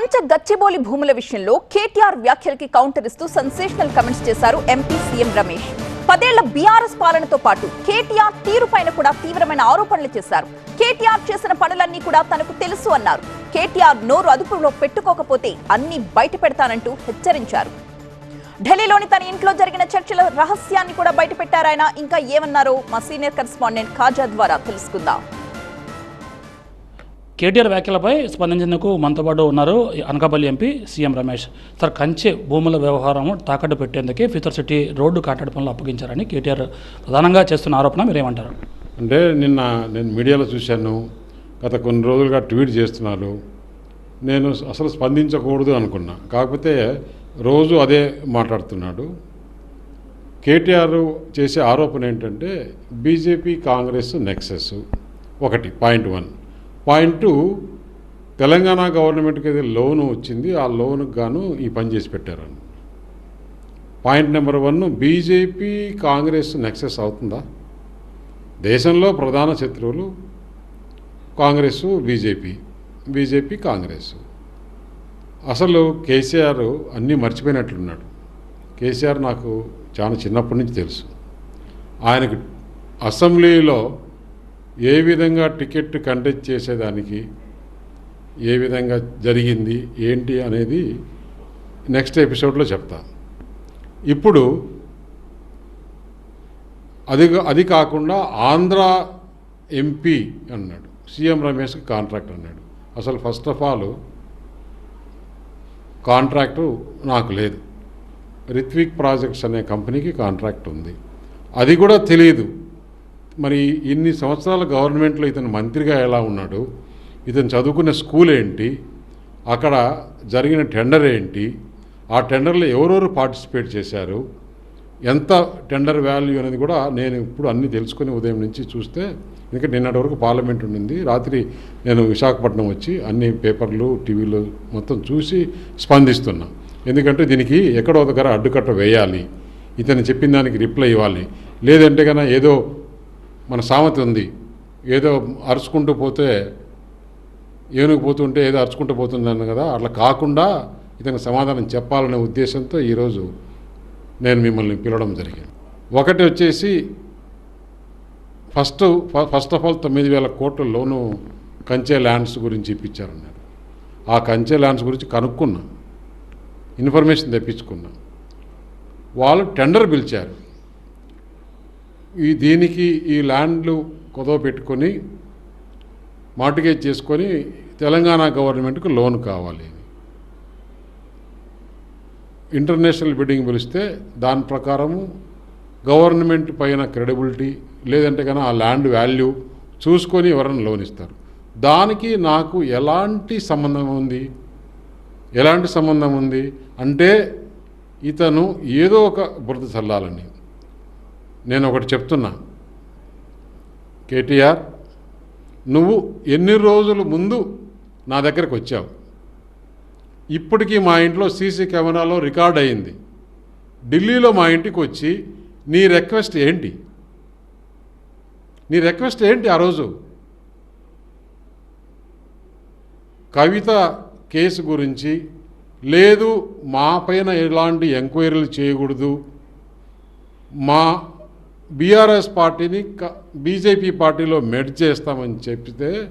కంచ గచ్చిబోలి భూముల విషయంలో కేటీఆర్ వ్యాఖ్యలకి కౌంటర్ ఇస్తూ సెన్సేషనల్ కమెంట్స్ చేశారు ఎంపీ సీఎం రమేష్. పదేళ్ళ బీఆర్ఎస్ పాలనతో పాటు కేటీఆర్ తీరుపైన కూడా తీవ్రమైన ఆరోపణలు చేశారు. కేటీఆర్ చేసిన పనులన్నీ కూడా తనకు తెలుసు అన్నారు. కేటీఆర్ నోరు అదుపులో పెట్టుకోకపోతే అన్ని బయట పెడతానంటూ హెచ్చరించారు. ఢిల్లీలోని తన ఇంట్లో జరిగిన చర్చల రహస్యాన్ని కూడా బయటపెట్టారాయన. ఇంకా ఏమన్నారో మా సీనియర్ కరెస్పాండెంట్ ఖాజా ద్వారా తెలుసుకుందాం. కేటీఆర్ వ్యాఖ్యలపై స్పందించేందుకు మనతో పాటు ఉన్నారు Anakapalli MP CM Ramesh. Sir కంచె భూముల వ్యవహారం తాకట్టు పెట్టేందుకే ఫ్యూచర్ సిటీ రోడ్డు కాంట్రాక్ట్ పనులు అప్పగించారని కేటీఆర్ ప్రధానంగా చేస్తున్న ఆరోపణ మీరేమంటారు? అంటే నిన్న నేను మీడియాలో చూశాను. గత కొన్ని రోజులుగా ట్వీట్ చేస్తున్నారు. నేను అసలు స్పందించకూడదు అనుకున్నా. కాకపోతే రోజు అదే మాట్లాడుతున్నాడు. కేటీఆర్ చేసే ఆరోపణ ఏంటంటే బీజేపీ కాంగ్రెస్ నెక్సెస్ ఒకటి పాయింట్ వన్. పాయింట్ తెలంగాణ గవర్నమెంట్కి అయితే లోన్ వచ్చింది ఆ లోన్కి గాను ఈ పని చేసి పెట్టారని. Point number one BJP Congress nexus అవుతుందా? దేశంలో ప్రధాన శత్రువులు కాంగ్రెస్ బీజేపీ బీజేపీ కాంగ్రెస్. అసలు కేసీఆర్ అన్నీ మర్చిపోయినట్లున్నాడు. కేసీఆర్ నాకు చాలా చిన్నప్పటి నుంచి తెలుసు. ఆయనకు అసెంబ్లీలో ఏ విధంగా టికెట్ కండక్ట్ చేసేదానికి ఏ విధంగా జరిగింది ఏంటి అనేది నెక్స్ట్ ఎపిసోడ్లో చెప్తా. ఇప్పుడు అది అది కాకుండా ఆంధ్ర ఎంపీ అన్నాడు సీఎం రమేష్కి కాంట్రాక్ట్ అన్నాడు. అసలు ఫస్ట్ ఆఫ్ ఆల్ కాంట్రాక్టు నాకు లేదు. రిత్విక్ ప్రాజెక్ట్స్ అనే కంపెనీకి కాంట్రాక్ట్ ఉంది. అది కూడా తెలియదు మరి ఇన్ని సంవత్సరాల గవర్నమెంట్లో ఇతను మంత్రిగా ఎలా ఉన్నాడు? ఇతను చదువుకున్న స్కూల్ ఏంటి? అక్కడ జరిగిన టెండర్ ఏంటి? ఆ టెండర్లో ఎవరెవరు పార్టిసిపేట్ చేశారు? ఎంత టెండర్ వాల్యూ అనేది కూడా నేను ఇప్పుడు అన్నీ తెలుసుకుని ఉదయం నుంచి చూస్తే ఎందుకంటే నిన్నటి వరకు పార్లమెంట్ ఉండింది. రాత్రి నేను విశాఖపట్నం వచ్చి అన్ని పేపర్లు టీవీలు మొత్తం చూసి స్పందిస్తున్నా. ఎందుకంటే దీనికి ఎక్కడో దగ్గర అడ్డుకట్ట వేయాలి. ఇతను చెప్పిన దానికి రిప్లై ఇవ్వాలి. లేదంటే కన్నా ఏదో మన సామెత ఉంది. ఏదో అరుచుకుంటూ పోతే ఏనుగు పోతుంటే ఏదో అరుచుకుంటూ పోతుందని కదా అట్లా కాకుండా ఇతనికి సమాధానం చెప్పాలనే ఉద్దేశంతో ఈరోజు నేను మిమ్మల్ని పిలవడం జరిగింది. ఒకటి వచ్చేసి ఫస్ట్ ఫ- ఫస్ట్ ఆఫ్ ఆల్ తొమ్మిది వేల కోట్ల లోను కంచె ల్యాండ్స్ గురించి ఇప్పించారన్నారు. ఆ కంచె ల్యాండ్స్ గురించి కనుక్కున్నా ఇన్ఫర్మేషన్ తెప్పించుకున్నా వాళ్ళు టెండర్ పిలిచారు. ఈ దీనికి ఈ ల్యాండ్లు కుదవ పెట్టుకొని మార్టిగేజ్ చేసుకొని తెలంగాణ గవర్నమెంట్కి లోన్ కావాలి. ఇంటర్నేషనల్ బిడ్డింగ్ పిలిస్తే దాని ప్రకారము గవర్నమెంట్ పైన క్రెడిబిలిటీ లేదంటే కనుక ఆ ల్యాండ్ వాల్యూ చూసుకొని ఎవరైనా లోన్ ఇస్తారు. దానికి నాకు ఎలాంటి సంబంధం ఉంది? ఎలాంటి సంబంధం ఉంది? అంటే ఇతను ఏదో ఒక బురద చల్లాలని. నేను ఒకటి చెప్తున్నా. కేటీఆర్ నువ్వు ఎన్ని రోజుల ముందు నా దగ్గరకు వచ్చావు? ఇప్పటికీ మా ఇంట్లో సీసీ కెమెరాలో రికార్డ్ అయింది. ఢిల్లీలో మా ఇంటికి వచ్చి నీ రిక్వెస్ట్ ఏంటి? నీ రిక్వెస్ట్ ఏంటి ఆ రోజు? కవిత కేసు గురించి లేదు మా పైన ఎలాంటి ఎంక్వైరీలు చేయకూడదు. మా బీఆర్ఎస్ పార్టీని క- బీజేపీ పార్టీలో మెడ్ చేస్తామని చెప్తే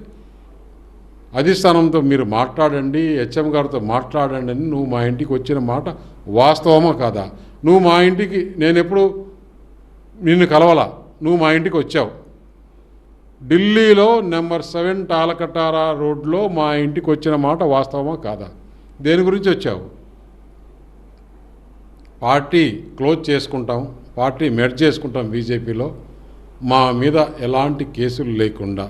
అధిష్టానంతో మీరు మాట్లాడండి హెచ్ఎం గారితో మాట్లాడండి అని నువ్వు మా ఇంటికి వచ్చిన మాట వాస్తవమా కాదా? నువ్వు మా ఇంటికి నేను ఎప్పుడు నిన్ను కలవలా? నువ్వు మా ఇంటికి వచ్చావు. ఢిల్లీలో నెంబర్ సెవెన్ టాలకటారా రోడ్లో మా ఇంటికి వచ్చిన మాట వాస్తవమా కాదా? దేని గురించి వచ్చావు? పార్టీ క్లోజ్ చేసుకుంటాం. పార్టీ మెర్జ్ చేసుకుంటాం బీజేపీలో. మా మీద ఎలాంటి కేసులు లేకుండా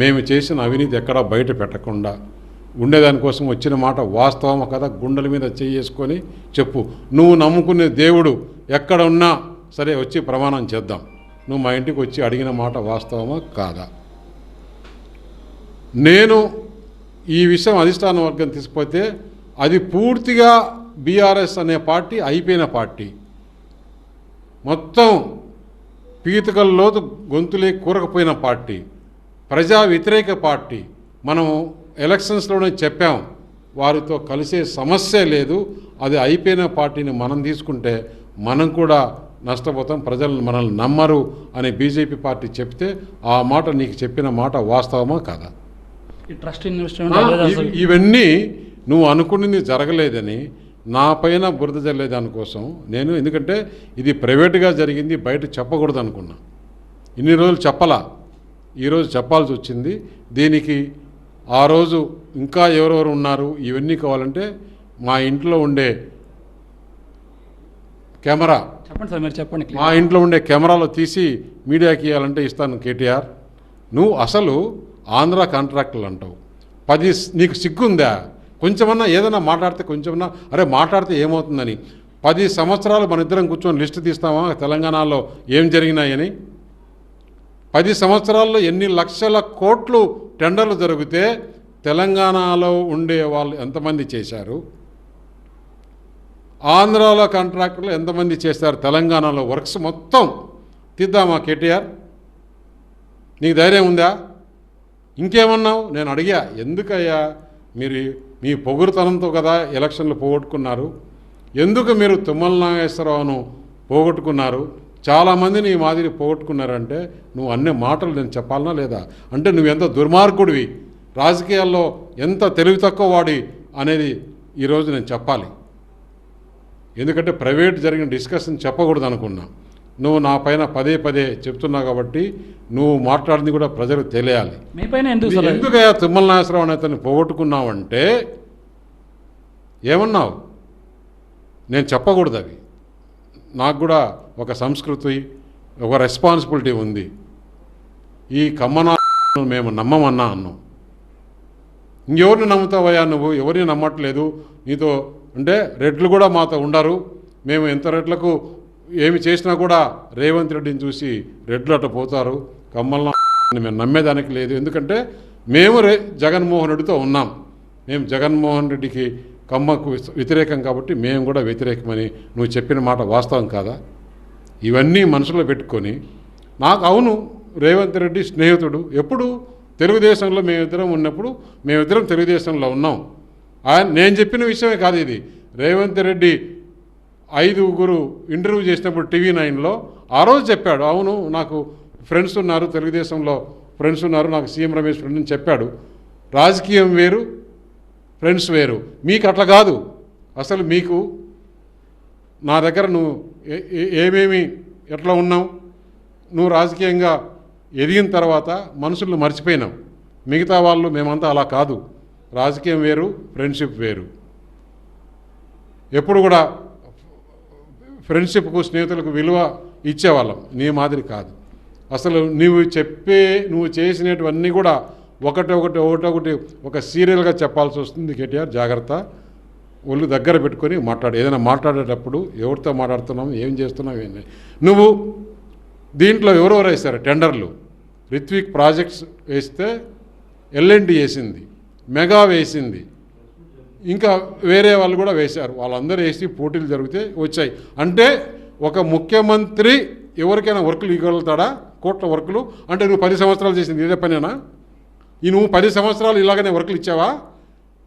మేము చేసిన అవినీతి ఎక్కడా బయట పెట్టకుండా ఉండేదానికోసం వచ్చిన మాట వాస్తవం కదా గుండెల మీద చేసుకొని చెప్పు. నువ్వు నమ్ముకునే దేవుడు ఎక్కడ ఉన్నా సరే వచ్చి ప్రమాణం చేద్దాం. నువ్వు మా ఇంటికి వచ్చి అడిగిన మాట వాస్తవమా కాదా? నేను ఈ విషయం అధిష్టాన వర్గం తీసుకుపోతే అది పూర్తిగా బీఆర్ఎస్ అనే పార్టీ అయిపోయిన పార్టీ. మొత్తం పీతకల్లోతు గొంతులే కూరకపోయిన పార్టీ ప్రజా వ్యతిరేక పార్టీ. మనం ఎలక్షన్స్లోనే చెప్పాం వారితో కలిసే సమస్య లేదు అది అయిపోయిన పార్టీని మనం తీసుకుంటే మనం కూడా నష్టపోతాం ప్రజలు మనల్ని నమ్మరు అని బీజేపీ పార్టీ చెప్తే ఆ మాట నీకు చెప్పిన మాట వాస్తవమా కాదా? ఈ ట్రస్ట్ ఇన్వెస్ట్మెంట్ ఇవన్నీ నువ్వు అనుకున్నది జరగలేదని నా పైన బురద జల్లే దానికోసం నేను ఎందుకంటే ఇది ప్రైవేట్గా జరిగింది బయట చెప్పకూడదు అనుకున్నా. ఇన్ని రోజులు చెప్పలా. ఈరోజు చెప్పాల్సి వచ్చింది. దీనికి ఆ రోజు ఇంకా ఎవరెవరు ఉన్నారు ఇవన్నీ కావాలంటే మా ఇంట్లో ఉండే కెమెరా. చెప్పండి సార్ మీరు చెప్పండి మా ఇంట్లో ఉండే కెమెరాలో తీసి మీడియాకి ఇవ్వాలంటే ఇస్తాను కేటీఆర్. నువ్వు అసలు ఆంధ్ర కాంట్రాక్టులు అంటావు. పది నీకు సిగ్గుందా? కొంచెమన్నా ఏదైనా మాట్లాడితే కొంచెమన్నా అరే మాట్లాడితే ఏమవుతుందని. పది సంవత్సరాలు మన ఇద్దరం కూర్చొని లిస్టు తీస్తామా? తెలంగాణలో ఏం జరిగినాయని. పది సంవత్సరాల్లో ఎన్ని లక్షల కోట్లు టెండర్లు జరిగితే తెలంగాణలో ఉండే వాళ్ళు ఎంతమంది చేశారు? ఆంధ్రాలో కాంట్రాక్టర్లు ఎంతమంది చేస్తారు తెలంగాణలో వర్క్స్ మొత్తం తీద్దామా కేటీఆర్. నీకు ధైర్యం ఉందా? ఇంకేమన్నావు? నేను అడిగా. ఎందుకయ్యా? మీరు మీ పొగురుతనంతో కదా ఎలక్షన్లు పోగొట్టుకున్నారు. ఎందుకు మీరు తుమ్మల నాగేశ్వరరావును పోగొట్టుకున్నారు? చాలామందిని ఈ మాదిరి పోగొట్టుకున్నారంటే నువ్వు అన్ని మాటలు నేను చెప్పాలనా లేదా? అంటే నువ్వు ఎంత దుర్మార్గుడివి? రాజకీయాల్లో ఎంత తెలివి తక్కువ వాడి అనేది ఈరోజు నేను చెప్పాలి. ఎందుకంటే ప్రైవేట్ జరిగిన డిస్కషన్ చెప్పకూడదు అనుకున్నా నువ్వు నా పైన పదే పదే చెప్తున్నావు కాబట్టి నువ్వు మాట్లాడింది కూడా ప్రజలకు తెలియాలి. మీ పైన ఎందుకు ఎందుకయ్యా తిమ్మల నాగేశ్వరరావు అనే అతన్ని పోగొట్టుకున్నావంటే ఏమన్నావు? నేను చెప్పకూడదు అవి నాకు కూడా ఒక సంస్కృతి ఒక రెస్పాన్సిబిలిటీ ఉంది. ఈ కమ్మనా మేము నమ్మమన్నా అన్నాం. ఇంకెవరిని నమ్ముతావయ్యా నువ్వు? ఎవరిని నమ్మట్లేదు? నీతో అంటే రెడ్లు కూడా మాతో ఉండరు. మేము ఎంత రెడ్లకు ఏమి చేసినా కూడా రేవంత్ రెడ్డిని చూసి రెడ్లు అట్ట పోతారు కమ్మల్ని మేము నమ్మేదానికి లేదు. ఎందుకంటే మేము రే జగన్మోహన్ రెడ్డితో ఉన్నాం. మేము జగన్మోహన్ రెడ్డికి కమ్మకు వ్యతిరేకం కాబట్టి మేము కూడా వ్యతిరేకమని నువ్వు చెప్పిన మాట వాస్తవం కాదా? ఇవన్నీ మనసులో పెట్టుకొని నాకు అవును రేవంత్ రెడ్డి స్నేహితుడు. ఎప్పుడు? తెలుగుదేశంలో మేమిద్దరం ఉన్నప్పుడు మేమిద్దరం తెలుగుదేశంలో ఉన్నాం. ఆయన నేను చెప్పిన విషయమే కాదు ఇది. రేవంత్ రెడ్డి ఐదుగురు ఇంటర్వ్యూ చేసినప్పుడు టీవీ నైన్లో ఆ రోజు చెప్పాడు అవును నాకు ఫ్రెండ్స్ ఉన్నారు తెలుగుదేశంలో ఫ్రెండ్స్ ఉన్నారు నాకు సీఎం రమేష్ ఫ్రెండ్ అని చెప్పాడు. రాజకీయం వేరు ఫ్రెండ్స్ వేరు. మీకు అట్లా కాదు. అసలు మీకు నా దగ్గర నువ్వు ఏమేమి ఎట్లా ఉన్నావు? నువ్వు రాజకీయంగా ఎదిగిన తర్వాత మనుషులను మర్చిపోయినావు మిగతా వాళ్ళు మేమంతా అలా కాదు. రాజకీయం వేరు ఫ్రెండ్షిప్ వేరు. ఎప్పుడు కూడా ఫ్రెండ్షిప్కు స్నేహితులకు విలువ ఇచ్చేవాళ్ళం. నీ మాదిరి కాదు. అసలు నువ్వు చెప్పే నువ్వు చేసినటువన్నీ కూడా ఒకటి ఒకటి ఒకటొకటి ఒకటి ఒక సీరియల్గా చెప్పాల్సి వస్తుంది కేటీఆర్. జాగ్రత్త. ఒళ్ళు దగ్గర పెట్టుకొని మాట్లాడు. ఏదైనా మాట్లాడేటప్పుడు ఎవరితో మాట్లాడుతున్నాం ఏం చేస్తున్నాం ఏంటి నువ్వు దీంట్లో ఎవరెవరు వేశారు? టెండర్లు. రిత్విక్ ప్రాజెక్ట్స్ వేస్తే ఎల్ఎన్డి వేసింది. మెగా వేసింది. ఇంకా వేరే వాళ్ళు కూడా వేశారు. వాళ్ళందరూ వేసి పోటీలు జరిగితే వచ్చాయి. అంటే ఒక ముఖ్యమంత్రి ఎవరికైనా వర్కులు ఇవ్వగలుగుతాడా? కోట్ల వర్కులు? అంటే నువ్వు పది సంవత్సరాలు చేసింది ఇదే పనేనా? ఈ నువ్వు పది సంవత్సరాలు ఇలాగనే వర్కులు ఇచ్చావా?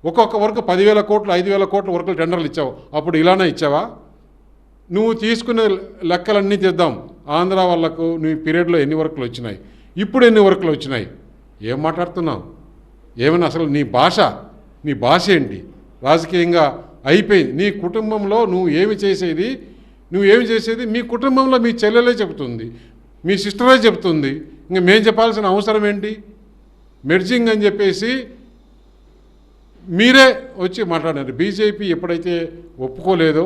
ఒక్కొక్క వర్క్ పదివేల కోట్లు ఐదు వేల కోట్ల వర్కులు టెండర్లు ఇచ్చావు. అప్పుడు ఇలానే ఇచ్చావా? నువ్వు తీసుకునే లెక్కలన్నీ తెద్దాం. ఆంధ్ర వాళ్ళకు నీ పీరియడ్లో ఎన్ని వర్కులు వచ్చినాయి? ఇప్పుడు ఎన్ని వర్కులు వచ్చినాయి? ఏం మాట్లాడుతున్నావు? ఏమైనా అసలు నీ భాష? నీ భాష ఏంటి? రాజకీయంగా అయిపోయింది. నీ కుటుంబంలో నువ్వు ఏమి చేసేది? నువ్వు ఏమి చేసేది? మీ కుటుంబంలో మీ చెల్లెలే చెబుతుంది. మీ సిస్టరే చెబుతుంది. ఇంకా మేము చెప్పాల్సిన అవసరం ఏంటి? మెర్జింగ్ అని చెప్పేసి మీరే వచ్చి మాట్లాడారు బీజేపీ ఎప్పుడైతే ఒప్పుకోలేదో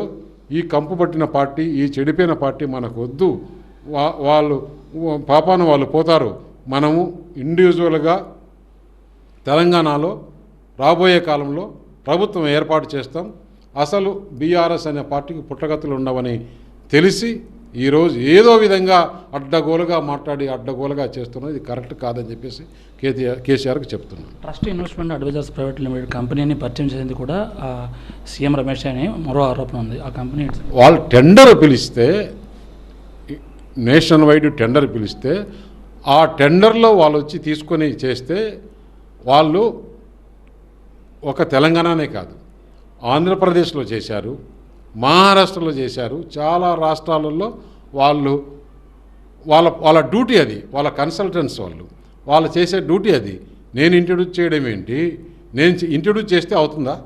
ఈ కంపు పట్టిన పార్టీ ఈ చెడిపోయిన పార్టీ మనకు వద్దు వా వాళ్ళు పాపాన వాళ్ళు పోతారు. మనము ఇండివిజువల్గా తెలంగాణలో రాబోయే కాలంలో ప్రభుత్వం ఏర్పాటు చేస్తాం. అసలు బీఆర్ఎస్ అనే పార్టీకి పుట్టగతులు ఉండవని తెలిసి ఈరోజు ఏదో విధంగా అడ్డగోలుగా మాట్లాడి అడ్డగోలుగా చేస్తున్నది ఇది కరెక్ట్ కాదని చెప్పేసి కేటీఆర్ కేసీఆర్కి చెప్తున్నాను Trust Investment Advisors Private Limited కంపెనీని పరిచయం చేసింది కూడా సీఎం రమేష్ అని మరో ఆరోపణ ఉంది. ఆ కంపెనీ వాళ్ళు టెండర్ పిలిస్తే నేషన్ వైడ్ టెండర్ పిలిస్తే ఆ టెండర్లో వాళ్ళు వచ్చి తీసుకొని చేస్తే వాళ్ళు ఒక తెలంగాణనే కాదు. ఆంధ్రప్రదేశ్లో చేశారు మహారాష్ట్రలో చేశారు చాలా రాష్ట్రాలలో వాళ్ళు వాళ్ళ వాళ్ళ డ్యూటీ అది వాళ్ళ కన్సల్టెంట్స్ వాళ్ళు. వాళ్ళు చేసే డ్యూటీ అది. నేను ఇంట్రడ్యూస్ చేయడం ఏంటి? నేను ఇంట్రడ్యూస్ చేస్తే అవుతుందా?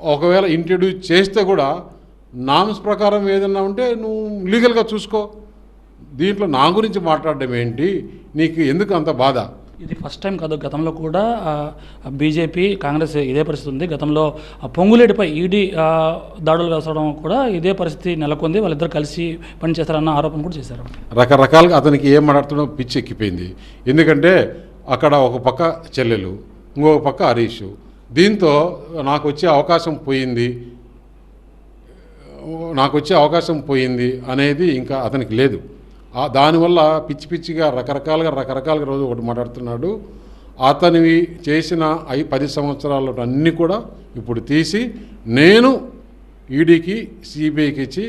ఒకవేళ ఇంట్రడ్యూస్ చేస్తే కూడా నామ్స్ ప్రకారం ఏదన్నా ఉంటే నువ్వు లీగల్గా చూసుకో. దీంట్లో నా గురించి మాట్లాడడం ఏంటి? నీకు ఎందుకు అంత బాధ? ఇది ఫస్ట్ టైం కాదు. గతంలో కూడా బీజేపీ కాంగ్రెస్ ఇదే పరిస్థితి ఉంది. గతంలో ఆ పొంగులేటిపై ఈడీ దాడులు వేసడం కూడా ఇదే పరిస్థితి నెలకొంది. వాళ్ళిద్దరు కలిసి పనిచేస్తారన్న ఆరోపణ కూడా చేశారు. రకరకాలుగా అతనికి ఏం మాట్లాడుతున్నా పిచ్చి ఎక్కిపోయింది ఎందుకంటే అక్కడ ఒక పక్క చెల్లెలు ఇంకొక పక్క హరీష్. దీంతో నాకు వచ్చే అవకాశం పోయింది. నాకు వచ్చే అవకాశం పోయింది అనేది ఇంకా అతనికి లేదు. దానివల్ల పిచ్చి పిచ్చిగా రకరకాలుగా రకరకాలుగా రోజు ఒకటి మాట్లాడుతున్నాడు. అతనివి చేసిన ఐ పది సంవత్సరాలు అన్నీ కూడా ఇప్పుడు తీసి నేను ఈడీకి సిబిఐకి ఇచ్చి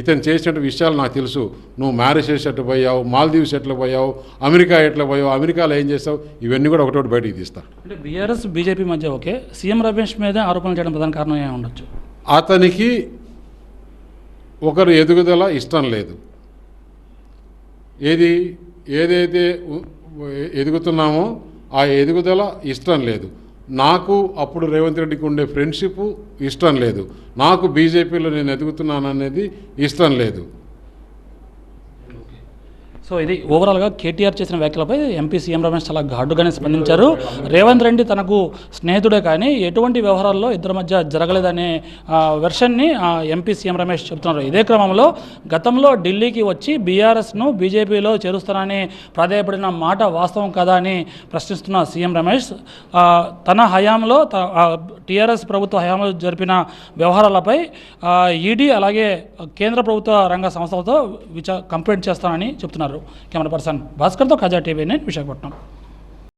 ఇతను చేసిన విషయాలు నాకు తెలుసు. నువ్వు మ్యారేజెస్ ఎట్లా పోయావు మాల్దీవ్స్ ఎట్లా పోయావు అమెరికా ఎట్లా పోయావు అమెరికాలో ఏం చేస్తావు ఇవన్నీ కూడా ఒకటోటి బయటికి తీస్తా. అంటే బీఆర్ఎస్ బీజేపీ మధ్య ఓకే. సీఎం రమేష్ మీద ఆరోపణలు చేయడం ప్రధాన కారణం ఏమి ఉండొచ్చు? అతనికి ఒకరు ఎదుగుదల ఇష్టం లేదు. ఏది ఏదైతే ఎదుగుతున్నామో ఆ ఎదుగుదల ఇష్టం లేదు. నాకు అప్పుడు రేవంత్ రెడ్డికి ఉండే ఫ్రెండ్షిప్ ఇష్టం లేదు. నాకు బీజేపీలో నేను ఎదుగుతున్నాను అనేది ఇష్టం లేదు. సో ఇది ఓవరాల్గా కేటీఆర్ చేసిన వ్యాఖ్యలపై ఎంపీ సీఎం రమేష్ చాలా ఘాటుగానే స్పందించారు. రేవంత్ రెడ్డి తనకు స్నేహితుడే కానీ ఎటువంటి వ్యవహారాల్లో ఇద్దరి మధ్య జరగలేదనే వెర్షన్ని ఎంపీ సీఎం రమేష్ చెబుతున్నారు. ఇదే క్రమంలో గతంలో ఢిల్లీకి వచ్చి బీఆర్ఎస్ను బీజేపీలో చేరుస్తానని ప్రాధాయపడిన మాట వాస్తవం కదా అని ప్రశ్నిస్తున్న సీఎం రమేష్ తన హయాంలో టీఆర్ఎస్ ప్రభుత్వ హయాంలో జరిపిన వ్యవహారాలపై ఈడీ అలాగే కేంద్ర ప్రభుత్వ రంగ సంస్థలతో విచ కంప్లైంట్ చేస్తానని చెప్తున్నారు కెమెరా పర్సన్ భాస్కర్తో ఖజా టీవీ నేను విశాఖపట్నం